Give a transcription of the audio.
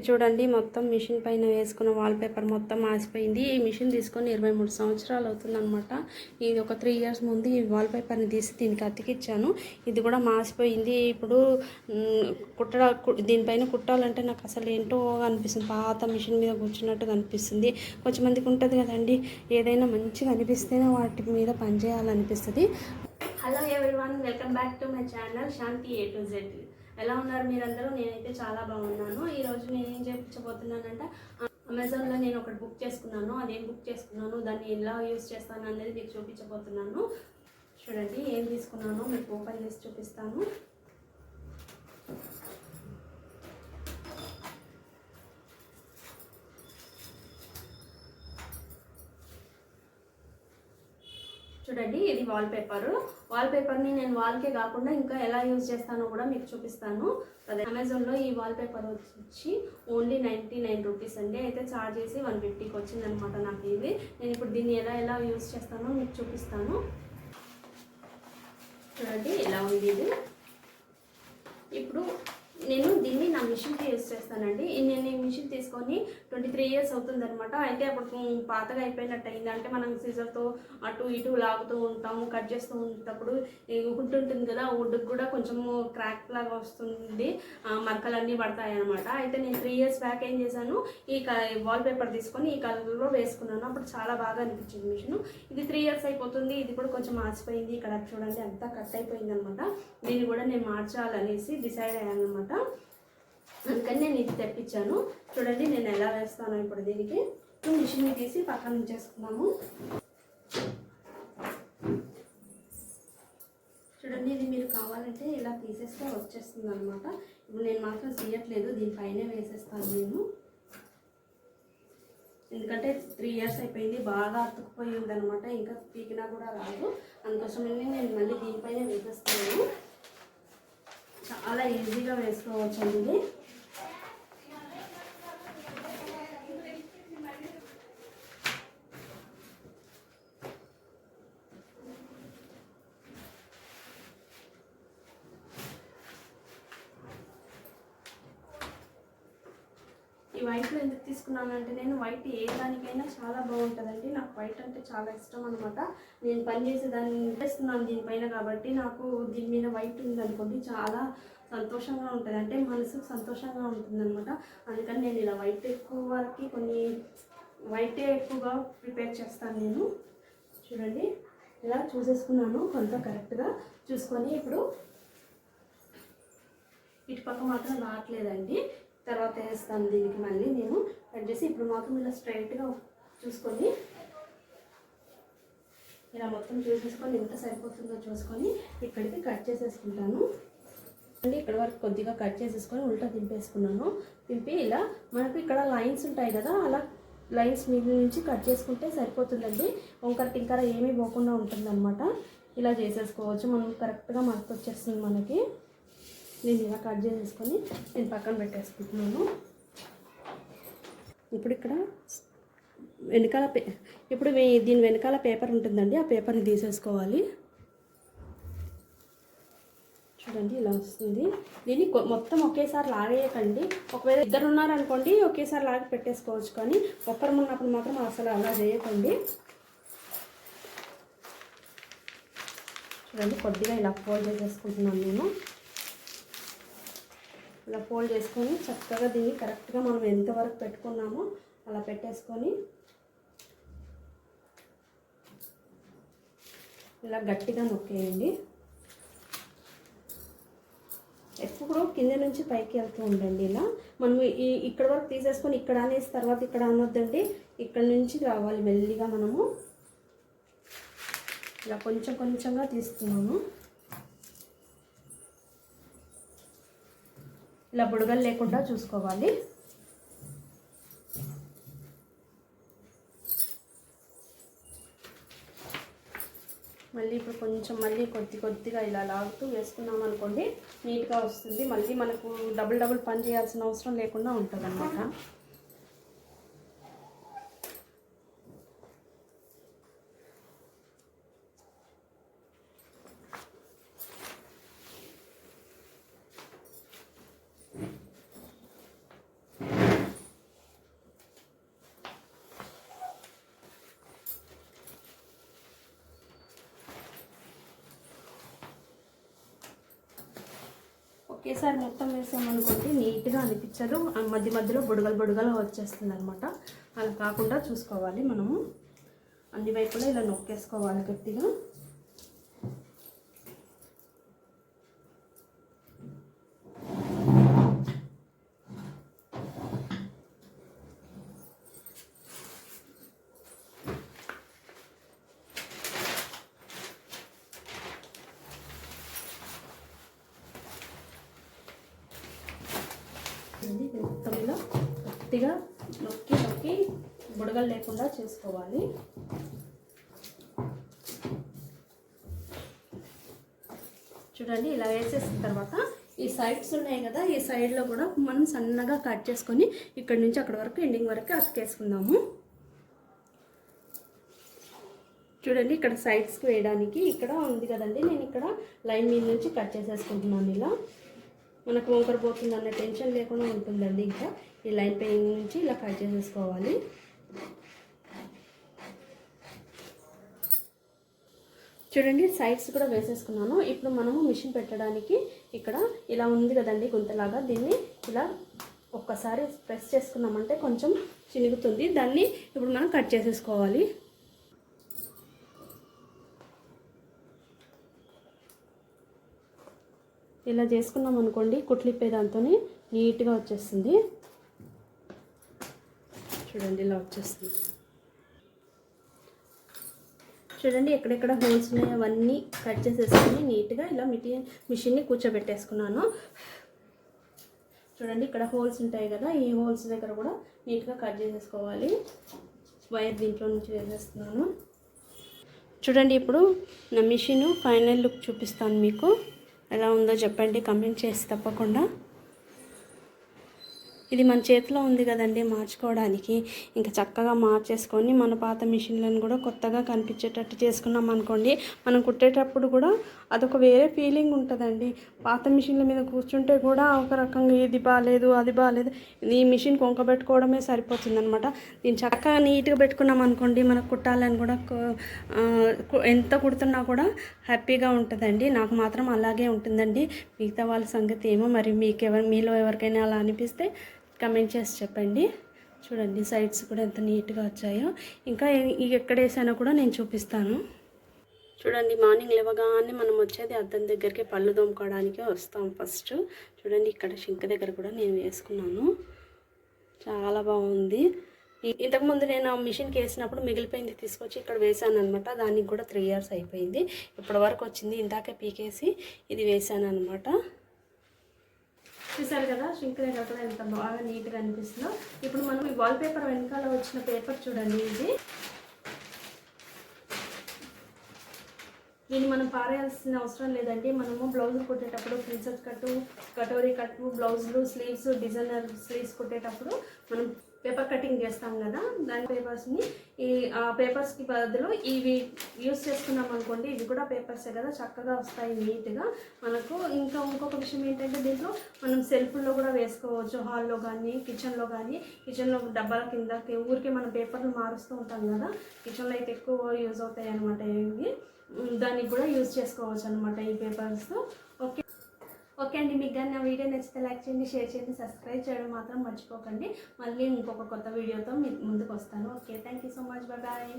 ఇది చూడండి మొత్తం మిషన్ పైన వేసుకున్న వాల్ పేపర్ మొత్తం ఆసిపోయింది ఈ మిషన్ తీసుకొని ఇరవై మూడు సంవత్సరాలు అవుతుందనమాట ఇది ఒక త్రీ ఇయర్స్ ముందు ఈ వాల్ పేపర్ని తీసి దీనికి అతికిచ్చాను. ఇది కూడా మాసిపోయింది. ఇప్పుడు కుట్ట కు- దీనిపైన కుట్టాలంటే నాకు అసలు ఏంటో అనిపిస్తుంది. పాత మిషన్ మీద కూర్చున్నట్టుగా అనిపిస్తుంది కొంచెం మందికి ఉంటుంది కదండి. ఏదైనా మంచిగా అనిపిస్తేనే వాటి మీద పనిచేయాలనిపిస్తుంది. Hello everyone welcome back to my channel Shanti A to Z ఎలా ఉన్నారు మీరందరూ? నేనైతే చాలా బాగున్నాను. ఈరోజు నేను ఏం చేయించబోతున్నానంటే అమెజాన్లో నేను ఒకటి బుక్ చేసుకున్నాను. అదేం బుక్ చేసుకున్నాను? దాన్ని ఎలా యూస్ చేస్తాను అనేది మీకు చూపించబోతున్నాను. చూడండి ఏం తీసుకున్నానో మీకు ఓపెన్ చేసి చూపిస్తాను. చూడండి ఇది వాల్ పేపర్ వాల్ పేపర్ని నేను వాల్కే కాకుండా ఇంకా ఎలా యూజ్ చేస్తానో కూడా మీకు చూపిస్తాను. అదే అమెజాన్లో ఈ వాల్ పేపర్ వచ్చి ఓన్లీ నైంటీ నైన్ రూపీస్ అండి. అయితే చార్జ్ చేసి వన్ ఫిఫ్టీకి వచ్చిందనమాట నాకు ఇది. నేను ఇప్పుడు దీన్ని ఎలా ఎలా యూజ్ చేస్తానో మీకు చూపిస్తాను. చూడండి ఎలా ఉంది ఇది. ఇప్పుడు నేను దీన్ని నా మిషన్కి యూజ్ చేస్తానండి. నేను ఈ మిషన్ తీసుకొని ట్వంటీ త్రీ ఇయర్స్ అవుతుంది అనమాట అయితే అప్పుడు పాతగా అయిపోయినట్టు అయింది. అంటే మనం సీజర్తో అటు ఇటు లాగుతూ ఉంటాము కట్ చేస్తూ ఉన్నప్పుడు ఈ వుడ్ ఉంటుంది కదా వుడ్కి కూడా కొంచెము క్రాక్ లాగా వస్తుంది. మరకలన్నీ పడతాయి అనమాట అయితే నేను త్రీ ఇయర్స్ బ్యాక్ ఏం చేశాను? ఈ వాల్ పేపర్ తీసుకొని ఈ కలర్లో వేసుకున్నాను. అప్పుడు చాలా బాగా అనిపించింది మిషన్. ఇది త్రీ ఇయర్స్ అయిపోతుంది. ఇది కూడా కొంచెం మార్చిపోయింది ఇక్కడ చూడండి అంతా కట్ అయిపోయింది అనమాట దీన్ని కూడా నేను మార్చాలనేసి డిసైడ్ అయ్యాను అనమాట అందుకని నేను ఇది తెప్పించాను. చూడండి నేను ఎలా వేస్తాను ఇప్పుడు దీనికి. మిషన్ని తీసి పక్కన ఉంచేసుకున్నాము చూడండి ఇది మీరు కావాలంటే ఇలా తీసేస్తే వచ్చేస్తుంది అనమాట. ఇప్పుడు నేను మాత్రం తీయట్లేదు దీనిపైనే వేసేస్తాను నేను. ఎందుకంటే త్రీ ఇయర్స్ అయిపోయింది బాగా అతుకుపోయింది అనమాట ఇంకా పీకినా కూడా రాదు. అందుకోసమని నేను మళ్ళీ దీని వేసేస్తున్నాను చాలా ఈజీగా వేసుకోవచ్చు అండి ఈ వైట్లో ఎందుకు తీసుకున్నానంటే నేను వైట్ ఏ దానికైనా చాలా బాగుంటుందండి. నాకు వైట్ అంటే చాలా ఇష్టం అనమాట నేను పని చేసే దాన్ని చేస్తున్నాను దీనిపైన కాబట్టి నాకు దీని మీద వైట్ ఉందనుకోండి చాలా సంతోషంగా ఉంటుంది. అంటే మనసుకు సంతోషంగా ఉంటుంది అనమాట అందుకని నేను ఇలా వైట్ ఎక్కువ వరకు కొన్ని వైటే ఎక్కువగా ప్రిపేర్ చేస్తాను నేను. చూడండి. ఇలా చూసేసుకున్నాను. కొంత కరెక్ట్గా చూసుకొని ఇప్పుడు ఇటు పక్క మాత్రం రావట్లేదండి. తర్వాత వేస్తాను దీనికి మళ్ళీ నేను. కట్ చేసి ఇప్పుడు మాత్రం ఇలా స్ట్రైట్గా చూసుకొని ఇలా మొత్తం చూసేసుకొని ఎంత సరిపోతుందో చూసుకొని ఇక్కడికి కట్ చేసేసుకుంటాను. అండి. ఇక్కడ వరకు కొద్దిగా కట్ చేసేసుకొని ఉల్టా దింపేసుకున్నాను. దింపి ఇలా మనకు ఇక్కడ లైన్స్ ఉంటాయి కదా అలా లైన్స్ మీద నుంచి కట్ చేసుకుంటే సరిపోతుందండి. వంకర టింకర ఏమీ పోకుండా ఉంటుందన్నమాట. ఇలా చేసేసుకోవచ్చు. మనం కరెక్ట్గా మనకు వచ్చేస్తుంది మనకి. నేను ఇలా కట్ చేసేసుకొని నేను పక్కన పెట్టేసుకుంటున్నాను. ఇప్పుడు ఇక్కడ వెనకాల పే ఇప్పుడు మీ- దీని వెనకాల పేపర్ ఉంటుందండి. ఆ పేపర్ని తీసేసుకోవాలి. చూడండి ఇలా వస్తుంది. దీన్ని కొ- మొత్తం ఒకేసారి లాగేయకండి. ఒకవేళ ఇద్దరు ఉన్నారనుకోండి ఒకేసారి లాగి పెట్టేసుకోవచ్చు. కానీ ఒక్కరు ఉన్నప్పుడు మాత్రం అసలు అలా చేయకండి. చూడండి కొద్దిగా ఇలా ఫోల్డ్ చేసేసుకుంటున్నాను నేను. ఇలా ఫోల్డ్ చేసుకొని చక్కగా దీన్ని కరెక్ట్గా మనం ఎంతవరకు పెట్టుకున్నామో అలా పెట్టేసుకొని ఇలా గట్టిగా నొక్కేయండి. ఎప్పుడు కింద నుంచి పైకి వెళ్తూ ఉండండి ఇలా. మనం ఈ ఇక్కడ వరకు తీసేసుకొని ఇక్కడ అనేసి తర్వాత ఇక్కడ అనొద్దండి. ఇక్కడ నుంచి రావాలి మెల్లిగా మనము. ఇలా కొంచెం కొంచెంగా తీస్తున్నాము. ఇలా బుడగలు లేకుండా చూసుకోవాలి. మళ్ళీ ఇప్పుడు కొంచెం మళ్ళీ కొద్ది కొద్దిగా ఇలా లాగుతూ వేసుకున్నాం అనుకోండి నీట్గా వస్తుంది. మళ్ళీ మనకు డబుల్ డబుల్ పని చేయాల్సిన అవసరం లేకుండా ఉంటుంది ఒకేసారి మొత్తం వేసామనుకోండి నీట్గా అనిపించదు. మధ్య మధ్యలో బుడగలు బుడగలు వచ్చేస్తుంది అనమాట అలా కాకుండా చూసుకోవాలి మనము. అన్ని వైపులా ఇలా నొక్కేసుకోవాలి గట్టిగా. ఇది మొత్తం ఇలా గట్టిగా నొక్కి నొక్కి బుడగలు లేకుండా చేసుకోవాలి. చూడండి ఇలా వేసేసిన తర్వాత ఈ సైడ్స్ ఉన్నాయి కదా ఈ సైడ్లో కూడా మనం సన్నగా కట్ చేసుకొని ఇక్కడ నుంచి అక్కడ వరకు ఎండింగ్ వరకు అతికేసుకుందాము. చూడండి ఇక్కడ సైడ్స్కి వేయడానికి ఇక్కడ ఉంది కదండి. నేను ఇక్కడ లైన్ మీద నుంచి కట్ చేసేసుకుంటున్నాను ఇలా. మనకు వంకర పోతుంది అన్న టెన్షన్ లేకుండా ఉంటుందండి ఇంకా. ఈ లైన్ పై నుంచి ఇలా కట్ చేసేసుకోవాలి. చూడండి సైడ్స్ కూడా వేసేసుకున్నాను. ఇప్పుడు మనము మిషన్ పెట్టడానికి ఇక్కడ ఇలా ఉంది కదండి గుంతలాగా. దీన్ని ఇలా ఒక్కసారి ప్రెస్ చేసుకున్నామంటే కొంచెం చినుగుతుంది. దాన్ని ఇప్పుడు మనం కట్ చేసేసుకోవాలి. ఇలా చేసుకున్నాం అనుకోండి కుట్లిప్పే దాంతో నీట్గా వచ్చేస్తుంది. చూడండి ఇలా వచ్చేస్తుంది. చూడండి ఎక్కడెక్కడ హోల్స్ ఉన్నాయో అవన్నీ కట్ చేసేసుకొని నీట్గా ఇలా మిటి మిషన్ని కూర్చోబెట్టేసుకున్నాను. చూడండి ఇక్కడ హోల్స్ ఉంటాయి కదా ఈ హోల్స్ దగ్గర కూడా నీట్గా కట్ చేసేసుకోవాలి. వైర్ దీంట్లో నుంచి వేసేస్తున్నాను. చూడండి ఇప్పుడు నా మిషన్ ఫైనల్ లుక్ చూపిస్తాను మీకు. ఎలా ఉందో చెప్పండి. కమెంట్ చేసి తప్పకుండా. ఇది మన చేతిలో ఉంది కదండి మార్చుకోవడానికి. ఇంకా చక్కగా మార్చేసుకొని మన పాత మిషన్లను కూడా కొత్తగా కనిపించేటట్టు చేసుకున్నాం అనుకోండి మనం కుట్టేటప్పుడు కూడా అదొక వేరే ఫీలింగ్ ఉంటుందండి. పాత మిషన్ల మీద కూర్చుంటే కూడా ఒక రకంగా ఇది బాగాలేదు అది బాగాలేదు ఈ మిషన్ కొంకబెట్టుకోవడమే సరిపోతుంది అనమాట దీన్ని చక్కగా నీట్గా పెట్టుకున్నాం అనుకోండి మనకు కుట్టాలని కూడా ఎంత కుడుతున్నా కూడా హ్యాపీగా ఉంటుందండి. నాకు మాత్రం అలాగే ఉంటుందండి. మిగతా వాళ్ళ సంగతి ఏమో మరి మీకు ఎవరు మీలో ఎవరికైనా అలా అనిపిస్తే కమెంట్ చేసి చెప్పండి. చూడండి సైడ్స్ కూడా ఎంత నీట్గా వచ్చాయో. ఇంకా ఎక్కడ వేసానో కూడా నేను చూపిస్తాను. చూడండి మార్నింగ్ లేవగానే మనం వచ్చేది అద్దం దగ్గరికి పళ్ళు తోముకోవడానికి వస్తాం ఫస్ట్ చూడండి ఇక్కడ షింక దగ్గర కూడా నేను వేసుకున్నాను. చాలా బాగుంది. ఇంతకుముందు నేను మిషన్కి వేసినప్పుడు మిగిలిపోయింది తీసుకొచ్చి ఇక్కడ వేసాను అనమాట దానికి కూడా త్రీ ఇయర్స్ అయిపోయింది. ఇప్పటి వరకు వచ్చింది. ఇందాకే పీకేసి ఇది వేసాను అనమాట చూసారు కదా షింక్ దగ్గర కూడా ఎంత బాగా నీట్గా అనిపిస్తుందో. ఇప్పుడు మనం ఈ వాల్ పేపర్ వెనకాల వచ్చిన పేపర్ చూడండి ఇది. దీన్ని మనం పారేయాల్సిన అవసరం లేదండి. మనము బ్లౌజులు కుట్టేటప్పుడు ప్రిన్సెస్ కట్టు కటోరీ కట్టు బ్లౌజులు స్లీవ్స్ డిజైనర్ స్లీవ్స్ కుట్టేటప్పుడు మనం పేపర్ కటింగ్ చేస్తాం కదా దాని పేపర్స్ని ఈ ఆ పేపర్స్కి బదులు ఇవి యూస్ చేసుకున్నాం అనుకోండి ఇవి కూడా పేపర్సే కదా చక్కగా వస్తాయి నీట్గా మనకు ఇంకా ఇంకొక విషయం ఏంటంటే దీంట్లో మనం సెల్ఫ్లో కూడా వేసుకోవచ్చు హాల్లో కానీ కిచెన్లో కానీ కిచెన్లో డబ్బాల కింద ఊరికే మనం పేపర్లు మారుస్తూ ఉంటాం కదా కిచెన్లో అయితే ఎక్కువ యూజ్ అవుతాయి అనమాట ఇవి. దానికి కూడా యూజ్ చేసుకోవచ్చు అనమాట ఈ పేపర్స్ ఓకే ఓకే అండి. మీకు కానీ నా వీడియో నచ్చితే లైక్ చేయండి షేర్ చేయండి సబ్స్క్రైబ్ చేయడం మాత్రం మర్చిపోకండి. మళ్ళీ ఇంకొక కొత్త వీడియోతో మీ ముందుకు వస్తాను. Okay thank you so much. Bye.